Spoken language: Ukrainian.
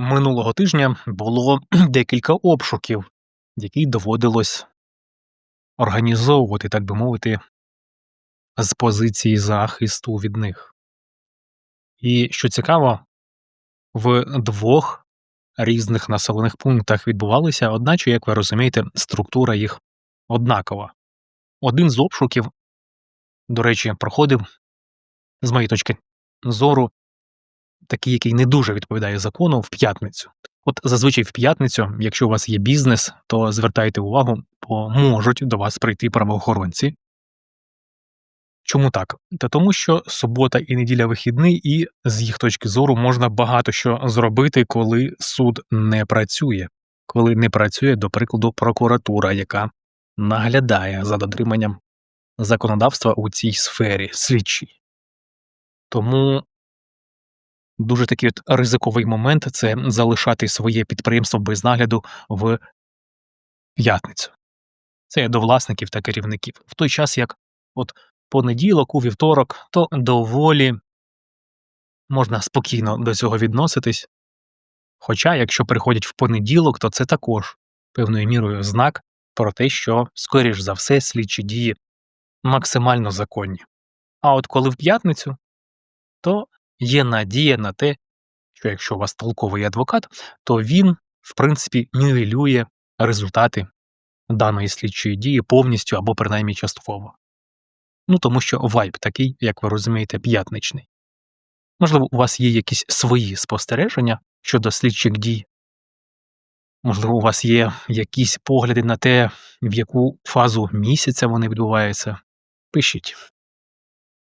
Минулого тижня було декілька обшуків, які доводилось організовувати, так би мовити, з позиції захисту від них. І що цікаво, в двох різних населених пунктах відбувалися, одначе, як ви розумієте, структура їх однакова. Один з обшуків, до речі, проходив, з моєї точки зору, такий, який не дуже відповідає закону, в п'ятницю. От зазвичай в п'ятницю, якщо у вас є бізнес, то звертайте увагу, бо можуть до вас прийти правоохоронці. Чому так? Та тому, що субота і неділя вихідний, і з їх точки зору можна багато що зробити, коли суд не працює, коли не працює, до прикладу, прокуратура, яка наглядає за дотриманням законодавства у цій сфері слідчій. Тому дуже такий от ризиковий момент це залишати своє підприємство без нагляду в п'ятницю. Це до власників та керівників. В той час, як от понеділок, у вівторок, то доволі можна спокійно до цього відноситись. Хоча, якщо приходять в понеділок, то це також певною мірою знак про те, що, скоріш за все, слідчі дії максимально законні. А от коли в п'ятницю, то є надія на те, що якщо у вас толковий адвокат, то він, в принципі, нівелює результати даної слідчої дії повністю або принаймні частково. Ну тому що вайб такий, як ви розумієте, п'ятничний. Можливо, у вас є якісь свої спостереження щодо слідчих дій. Можливо, у вас є якісь погляди на те, в яку фазу місяця вони відбуваються. Пишіть.